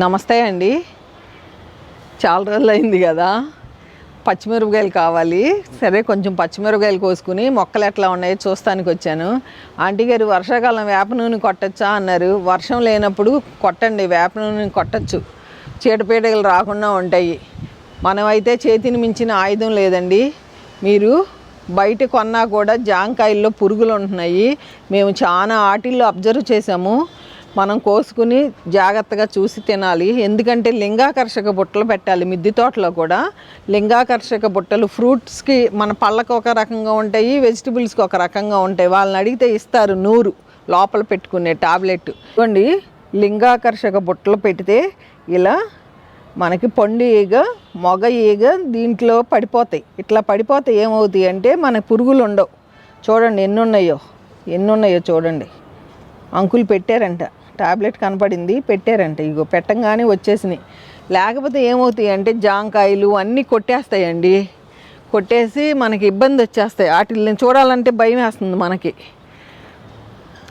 నమస్తే అండి. చాలా రోజులు అయింది కదా. పచ్చిమిరపకాయలు కావాలి. సరే కొంచెం పచ్చిమిరపకాయలు కోసుకుని మొక్కలు ఎట్లా ఉన్నాయో చూస్తానికి వచ్చాను. ఆంటీ గారు వర్షాకాలం వేప నూనె కొట్టచ్చా అన్నారు. వర్షం లేనప్పుడు కొట్టండి వేప నూనె కొట్టచ్చు. చీడపీడలు రాకుండా ఉంటాయి. మనమైతే చేతిని మించిన ఆయుధం లేదండి. మీరు బయట కొన్నా కూడా జాంకాయల్లో పురుగులు ఉంటున్నాయి. మేము చాలా ఆటిల్లో అబ్జర్వ్ చేసాము మనం కోసుకుని జాగ్రత్తగా చూసి తినాలి. ఎందుకంటే లింగాకర్షక బుట్టలు పెట్టాలి మిద్ది తోటలో కూడా. లింగాకర్షక బుట్టలు ఫ్రూట్స్కి మన పళ్ళకు ఒక రకంగా ఉంటాయి వెజిటబుల్స్కి ఒక రకంగా ఉంటాయి. వాళ్ళని అడిగితే ఇస్తారు నూరు లోపల పెట్టుకునే టాబ్లెట్. ఇవ్వండి లింగాకర్షక బుట్టలు పెడితే ఇలా మనకి పండు ఈగ మొగ ఈగ దీంట్లో పడిపోతాయి. ఇట్లా పడిపోతే ఏమవుతాయి అంటే మన పురుగులు ఉండవు. చూడండి ఎన్ని ఉన్నాయో ఎన్ని ఉన్నాయో చూడండి. అంకులు పెట్టారంట. టాబ్లెట్ కనపడింది పెట్టారంట. ఇగో పెట్టంగానే వచ్చేసినాయి. లేకపోతే ఏమవుతాయి అంటే జాంకాయలు అన్నీ కొట్టేస్తాయండి. కొట్టేసి మనకి ఇబ్బంది వచ్చేస్తాయి. వాటిని చూడాలంటే భయం వేస్తుంది మనకి.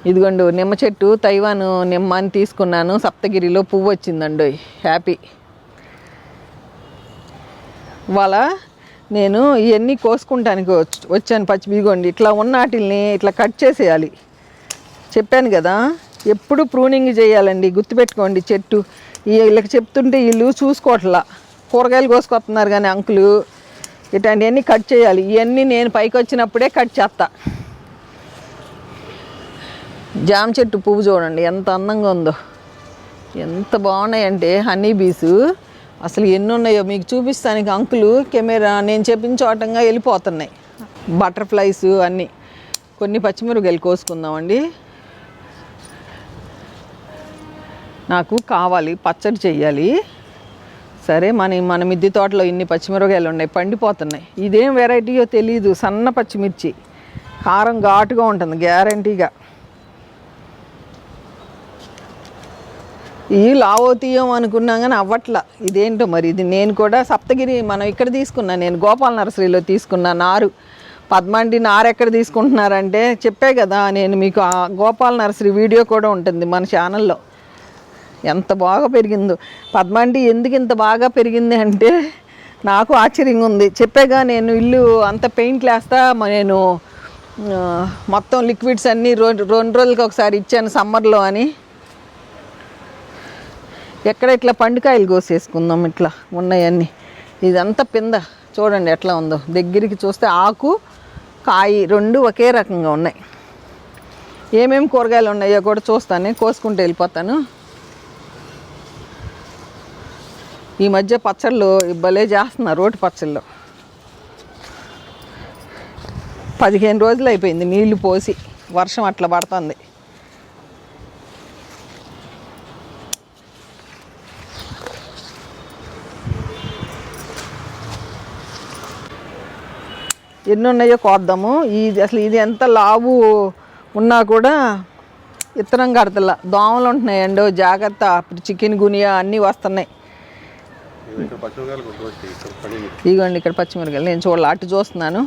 ఇదిగోండి నిమ్మ చెట్టు తైవాన్ నిమ్మ అని తీసుకున్నాను. సప్తగిరిలో పువ్వు వచ్చిందండి. హ్యాపీ. వాళ్ళ నేను ఇవన్నీ కోసుకుంటానికి వచ్చి వచ్చాను. పచ్చి బీగోండి ఇట్లా ఉన్న వాటిల్ని ఇట్లా కట్ చేసేయాలి. చెప్పాను కదా ఎప్పుడు ప్రూనింగ్ చేయాలండి గుర్తుపెట్టుకోండి చెట్టు. ఈ వీళ్ళకి చెప్తుంటే వీళ్ళు చూసుకోవట్లా. కూరగాయలు కోసుకొస్తున్నారు కానీ అంకులు ఇట్లాంటివన్నీ కట్ చేయాలి. ఇవన్నీ నేను పైకి వచ్చినప్పుడే కట్ చేస్తా. జామ చెట్టు పువ్వు చూడండి ఎంత అందంగా ఉందో. ఎంత బాగున్నాయంటే హనీ బీసు అసలు ఎన్ని ఉన్నాయో మీకు చూపిస్తానికి అంకులు కెమెరా నేను చెప్పిన చోటంగా వెళ్ళిపోతున్నాయి. బటర్ఫ్లైస్ అన్నీ. కొన్ని పచ్చిమిరపకాయలు కోసుకుందామండి. నాకు కావాలి పచ్చడి చెయ్యాలి. సరే మన మన మిద్దె తోటలో ఇన్ని పచ్చిమిరపకాయలు ఉన్నాయి పండిపోతున్నాయి. ఇదేం వెరైటీయో తెలియదు సన్న పచ్చిమిర్చి. కారం ఘాటుగా ఉంటుంది గ్యారంటీగా. ఈ లావోతీయం అనుకున్నాం కానీ అవ్వట్లా. ఇదేంటో మరి ఇది నేను కూడా సప్తగిరి మనం ఇక్కడ తీసుకున్నా నేను గోపాల నర్సరీలో తీసుకున్నా నారు. పద్మాంటి నారు ఎక్కడ తీసుకుంటున్నారంటే చెప్పే కదా నేను మీకు ఆ గోపాల నర్సరీ వీడియో కూడా ఉంటుంది మన ఛానల్లో. ఎంత బాగా పెరిగిందో. పద్మాంటి ఎందుకు ఇంత బాగా పెరిగింది అంటే నాకు ఆశ్చర్యంగా ఉంది చెప్పేగా నేను ఇల్లు అంత పెయింట్ వేస్తా నేను మొత్తం లిక్విడ్స్ అన్నీ రెండు రెండు రోజులకి ఒకసారి ఇచ్చాను సమ్మర్లో అని. ఎక్కడ ఇట్లా పండుకాయలు కోసేసుకుందాం ఇట్లా ఉన్నాయన్నీ. ఇదంతా పింద. చూడండి ఎట్లా ఉందో. దగ్గరికి చూస్తే ఆకు కాయి రెండు ఒకే రకంగా ఉన్నాయి. ఏమేమి కూరగాయలు ఉన్నాయో కూడా చూస్తాను. కోసుకుంటూ వెళ్ళిపోతాను. ఈ మధ్య పచ్చళ్ళు భలే చేస్తున్నారు రోటి పచ్చళ్ళు. పదిహేను రోజులు అయిపోయింది నీళ్ళు పోసి వర్షం అట్లా పడుతుంది. ఎన్ని ఉన్నాయో కోద్దాము. ఇది అసలు ఇది ఎంత లావు ఉన్నా కూడా ఇత్తనం కడతల. దోమలు ఉంటున్నాయండి జాగ్రత్త. ఇప్పుడు చికెన్ గునియా అన్నీ వస్తున్నాయి ఇక్కడ పచ్చిమిరకాయలు కొట్టుకొచ్చి ఇక్కడ పడింది ఇదిగోండి ఇక్కడ పచ్చిమిరకాయలు నేను చూడాలి అటు చూస్తున్నాను.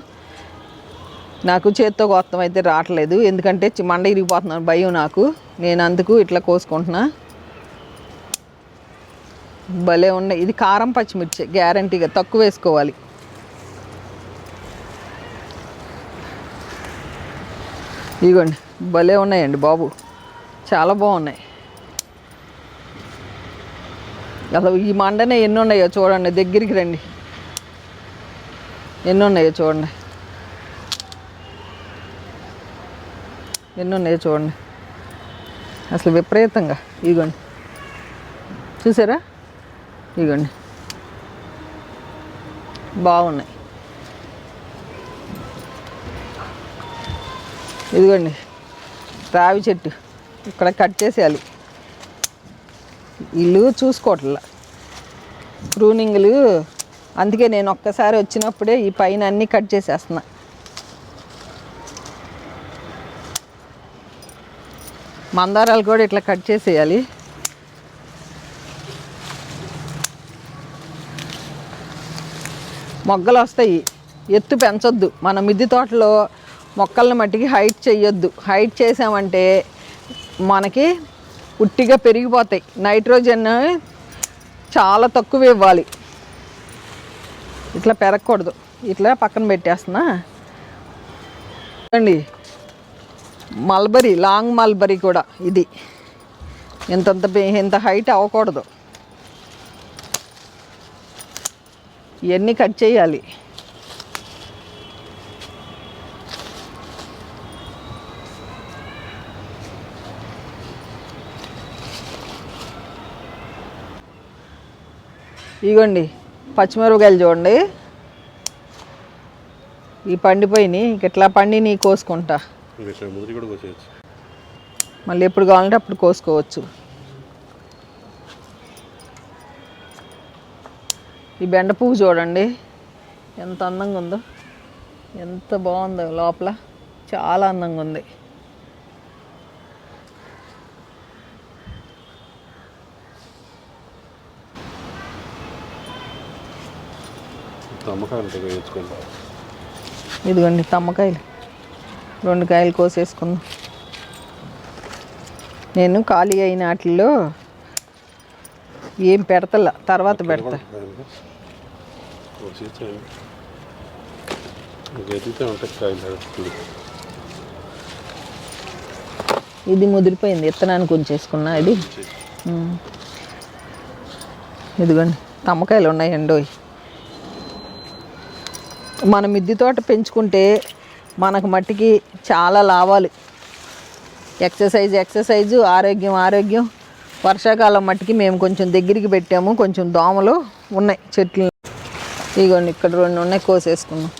నాకు చేత్తో కోస్తాం అయితే రావట్లేదు. ఎందుకంటే మండ ఇరిగిపోతున్నాను భయం నాకు. నేను అందుకు ఇట్లా కోసుకుంటున్నా. భలే ఉన్నాయి. ఇది కారం పచ్చిమిర్చి గ్యారంటీగా తక్కువ వేసుకోవాలి. ఇదిగోండి భలే ఉన్నాయండి బాబు. చాలా బాగున్నాయి. అసలు ఈ మండనే ఎన్ని ఉన్నాయో చూడండి దగ్గరికి రండి. ఎన్ని ఉన్నాయో చూడండి. ఎన్ని ఉన్నాయో చూడండి. అసలు విపరీతంగా ఇదిగోండి చూసారా? ఇదిగోండి బాగున్నాయి. ఇదిగోండి రావి చెట్టు. ఇక్కడ కట్ చేసేయాలి. ఇల్లు చూసుకోవట్లా ప్రూనింగ్లు. అందుకే నేను ఒక్కసారి వచ్చినప్పుడే ఈ పైన అన్నీ కట్ చేసేస్తున్నా. మందారాలు కూడా ఇట్లా కట్ చేసేయాలి. మొగ్గలు వస్తాయి. ఎత్తు పెంచొద్దు. మన మిద్ది తోటలో మొక్కల్ని మట్టికి హైట్ చేయొద్దు హైట్ చేసామంటే మనకి ఉట్టిగా పెరిగిపోతాయి. నైట్రోజన్ చాలా తక్కువ ఇవ్వాలి. ఇట్లా పెరగకూడదు. ఇట్లా పక్కన పెట్టేస్తున్నా. చూడండి. మల్బరీ లాంగ్ మల్బరీ కూడా ఇది. ఇంతంత ఇంత హైట్ అవ్వకూడదు. ఇవన్నీ కట్ చేయాలి. ఇగోండి పచ్చిమిరపకాయలు చూడండి. ఈ పండిపోయినాయి ఇంక ఇట్లా పండిని కోసుకుంటా. మళ్ళీ ఎప్పుడు కావాలంటే అప్పుడు కోసుకోవచ్చు. ఈ బెండ పువ్వు చూడండి ఎంత అందంగా ఉందో. ఎంత బాగుందో లోపల. చాలా అందంగా ఉంది. ఇదిగోండి తమ్మకాయలు. రెండు కాయలు కోసేసుకుందాం. నేను ఖాళీ అయిన వాటిల్లో ఏం పెడతలా తర్వాత పెడతా. ఇది ముదిరిపోయింది ఇత్తనానికి ఉంచేసుకున్నా ఇది. ఇదిగోండి తమ్మకాయలు ఉన్నాయండి. మన మిద్ది తోట పెంచుకుంటే మనకు మట్టికి చాలా లాభాలు. ఎక్సర్సైజ్ ఎక్సర్సైజు ఆరోగ్యం ఆరోగ్యం. వర్షాకాలం మట్టికి మేము కొంచెం దగ్గరికి పెట్టాము కొంచెం దోమలు ఉన్నాయి చెట్లు ఇదిగోండి ఇక్కడ రెండు ఉన్నాయి కోసేసుకున్నాం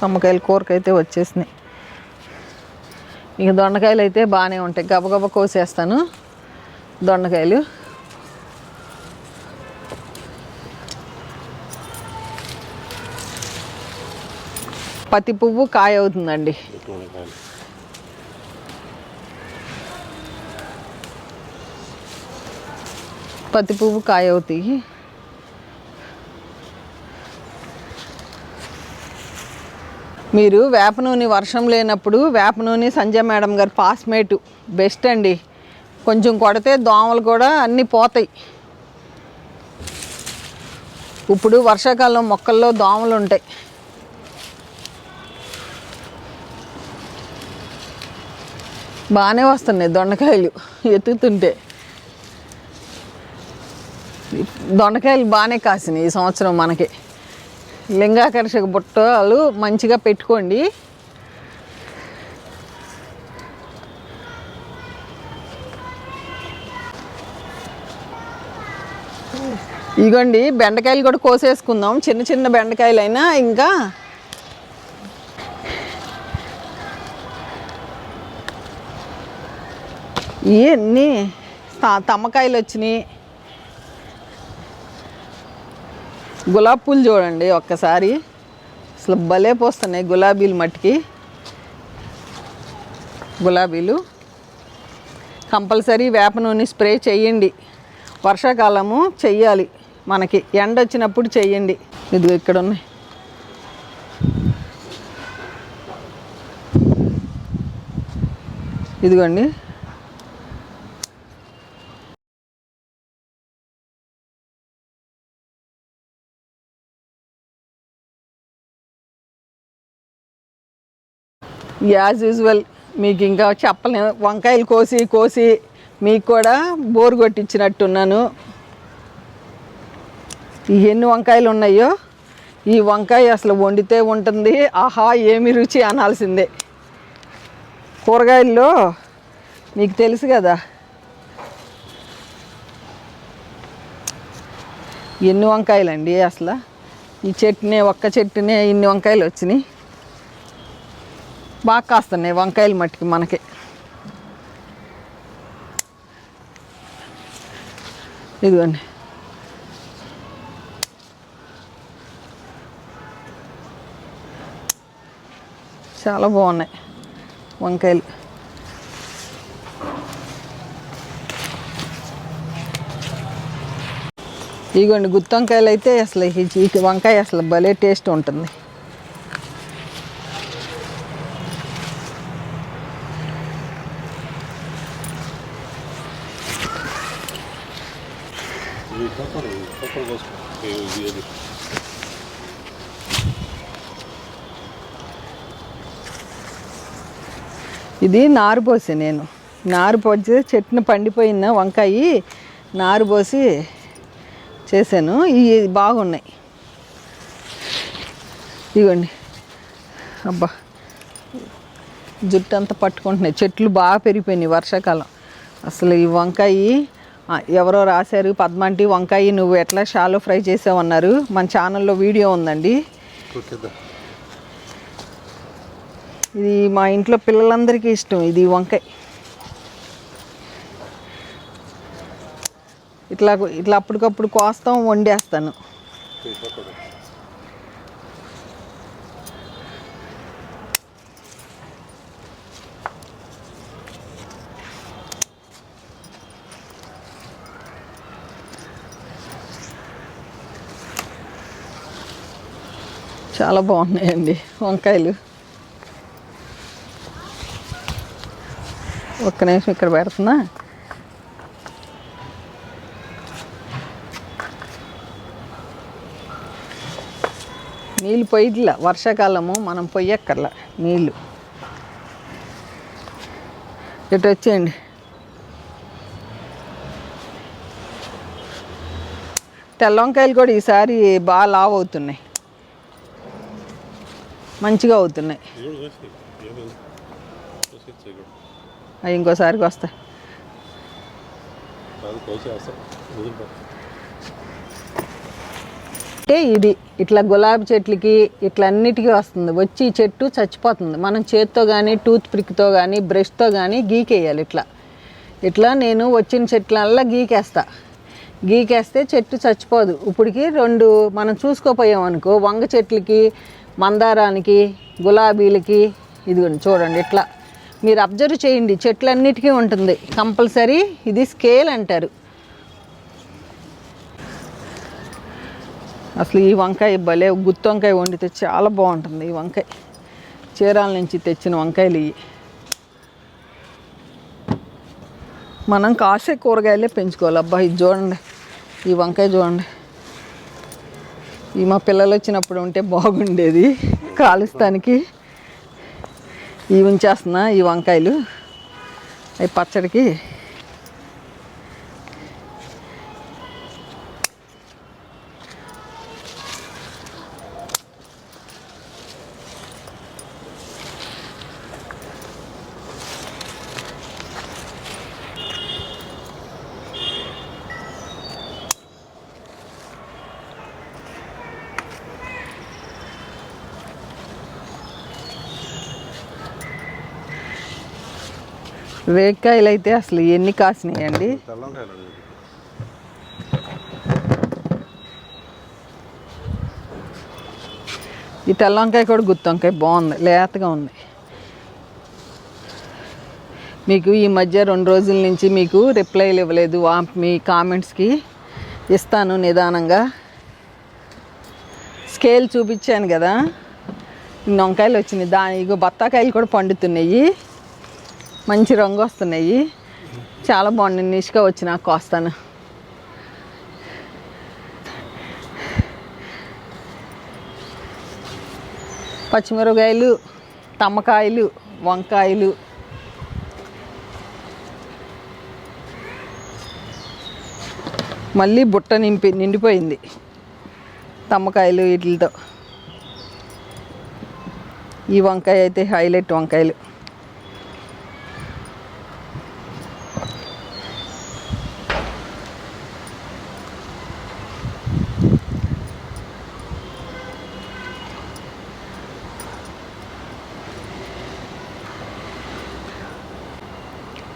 తమ్మకాయలు కూరకైతే వచ్చేసినాయి. ఇక దొండకాయలు అయితే బాగానే ఉంటాయి. గబగబ కోసేస్తాను. దొండకాయలు. పత్తి పువ్వు కాయ అవుతుందండి పత్తి పువ్వు కాయ అవుతాయి మీరు వేప నూనె వర్షం లేనప్పుడు వేప నూనె సంజయ్ మేడం గారు పాస్మేటు బెస్ట్ అండి. కొంచెం కొడితే దోమలు కూడా అన్నీ పోతాయి. ఇప్పుడు వర్షాకాలం మొక్కల్లో దోమలు ఉంటాయి బాగానే వస్తున్నాయి దొండకాయలు ఎత్తుతుంటే. దొండకాయలు బాగానే కాసినాయి ఈ సంవత్సరం మనకి. లింగాకర్షక బుట్టలు మంచిగా పెట్టుకోండి. ఇగోండి బెండకాయలు కూడా కోసేసుకుందాం. చిన్న చిన్న బెండకాయలు అయినా ఇంకా ఇవన్నీ త- తమ్మకాయలు వచ్చినాయి. గులాబీ పూలు చూడండి ఒక్కసారి. అసలు భలే పోస్తున్నాయి గులాబీలు మట్టికి. గులాబీలు. కంపల్సరీ వేప నూనె స్ప్రే చేయండి. వర్షాకాలము చెయ్యాలి మనకి. ఎండ వచ్చినప్పుడు చెయ్యండి. ఇది ఇక్కడ ఉన్నాయి ఇదిగోండి. యాజ్ యూజువల్ మీకు ఇంకా చెప్పలే. వంకాయలు కోసి కోసి మీకు కూడా బోర్ కొట్టించినట్టున్నాను. ఎన్ని వంకాయలు ఉన్నాయో ఈ వంకాయ అసలు వండితే ఉంటుంది. ఆహా ఏమి రుచి అనాల్సిందే. కూరగాయల్లో మీకు తెలుసు కదా ఎన్ని వంకాయలండి అసలు? ఈ చెట్టునే ఒక్క చెట్టునే ఇన్ని వంకాయలు వచ్చినాయి. బాగా కాస్తున్నాయి వంకాయలు మట్టికి మనకి. ఇదిగోండి. చాలా బాగున్నాయి వంకాయలు. ఇదిగోండి గుత్తి వంకాయలు అయితే అసలు ఈ- వంకాయ అసలు భలే టేస్ట్ ఉంటుంది ఇవి తప్పడు తప్పడు పోసుకో ఇది ఇది ఇది నారు పోసి నేను. నారు పోసి చెట్టున పండిపోయిన వంకాయ నారు పోసి చేశాను. ఇవి బాగున్నాయి. ఇదిగోండి అబ్బా. జుట్టు అంతా పట్టుకుంటున్నాయి. చెట్లు బాగా పెరిగిపోయినాయి వర్షాకాలం. అసలు ఈ వంకాయ ఎవరో రాశారు పద్మాంటి వంకాయ నువ్వు ఎట్లా షాలో ఫ్రై చేసావన్నారు. మన ఛానల్లో వీడియో ఉందండి. ఇది మా ఇంట్లో పిల్లలందరికీ ఇష్టం ఇది వంకాయ. ఇట్లా ఇట్లా అప్పటికప్పుడు కోస్తాం వండేస్తాను. చాలా బాగున్నాయండి వంకాయలు. ఒక్క నిమిషం ఇక్కడ పెడుతున్నా. నీళ్ళు పొయ్యిట్లా వర్షాకాలము మనం పొయ్యక్కర్లా నీళ్ళు. ఇటు వచ్చేయండి. తెల్ల వంకాయలు కూడా ఈసారి బాగా లావ్ అవుతున్నాయి. మంచిగా అవుతున్నాయి. అవి ఇంకోసారికి వస్తాయి. అంటే ఇది ఇట్లా గులాబీ చెట్లకి ఇట్లా అన్నిటికీ వస్తుంది. వచ్చి ఈ చెట్టు చచ్చిపోతుంది. మనం చేత్తో కానీ టూత్ పిక్తో కానీ బ్రష్తో కానీ గీకేయాలి ఇట్లా. ఇట్లా నేను వచ్చిన చెట్లల్లా గీకేస్తా. గీకేస్తే చెట్టు చచ్చిపోదు. ఇప్పటికి రెండు మనం చూసుకోపోయాం అనుకో వంగ చెట్లకి మందారానికి గులాబీలకి ఇదిగోండి చూడండి ఇట్లా. మీరు అబ్జర్వ్ చేయండి చెట్లన్నిటికీ ఉంటుంది. కంపల్సరీ ఇది స్కేల్ అంటారు. అసలు ఈ వంకాయ భలే గుత్తి వంకాయ వండితే చాలా బాగుంటుంది ఈ వంకాయ. చీరాల నుంచి తెచ్చిన వంకాయలు ఇవి. మనం కాసే కూరగాయలే పెంచుకోవాలి. అబ్బా ఇది చూడండి. ఈ వంకాయ చూడండి. ఈ మా పిల్లలు వచ్చినప్పుడు ఉంటే బాగుండేది కాలుస్తానికి. ఇవి ఉంచేస్తున్నా ఈ వంకాయలు. అవి పచ్చడికి రేక్కాయలు అయితే అసలు ఎన్ని కాసినాయండి? అండి ఈ తెల్ల వంకాయ కూడా గుత్తి వంకాయ బాగుంది లేతగా ఉంది. మీకు ఈ మధ్య రెండు రోజుల నుంచి మీకు రిప్లైలు ఇవ్వలేదు వా- మీ కామెంట్స్కి ఇస్తాను నిదానంగా. స్కేల్ చూపించాను కదా వంకాయలు వచ్చినాయి దాని ఇగో బత్తాకాయలు కూడా పండుతున్నాయి. మంచి రంగు వస్తున్నాయి. చాలా బాగుంది నిష్గా వచ్చి నాకు కోస్తాను. పచ్చిమిరపకాయలు తమ్మకాయలు వంకాయలు. మళ్ళీ బుట్ట నింపి నిండిపోయింది. తమ్మకాయలు వీటితో. ఈ వంకాయ అయితే హైలైట్ వంకాయలు.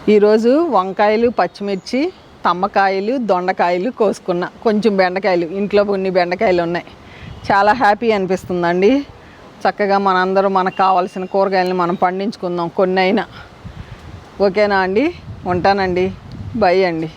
ఈరోజు వంకాయలు పచ్చిమిర్చి తమ్మకాయలు దొండకాయలు కోసుకున్నా. కొంచెం బెండకాయలు. ఇంట్లో కొన్ని బెండకాయలు ఉన్నాయి. చాలా హ్యాపీ అనిపిస్తుందండి. చక్కగా మనందరూ మనకు కావాల్సిన కూరగాయలను మనం పండించుకుందాం. కొన్ని అయినా ఓకేనా అండి? ఉంటానండి. బై అండి.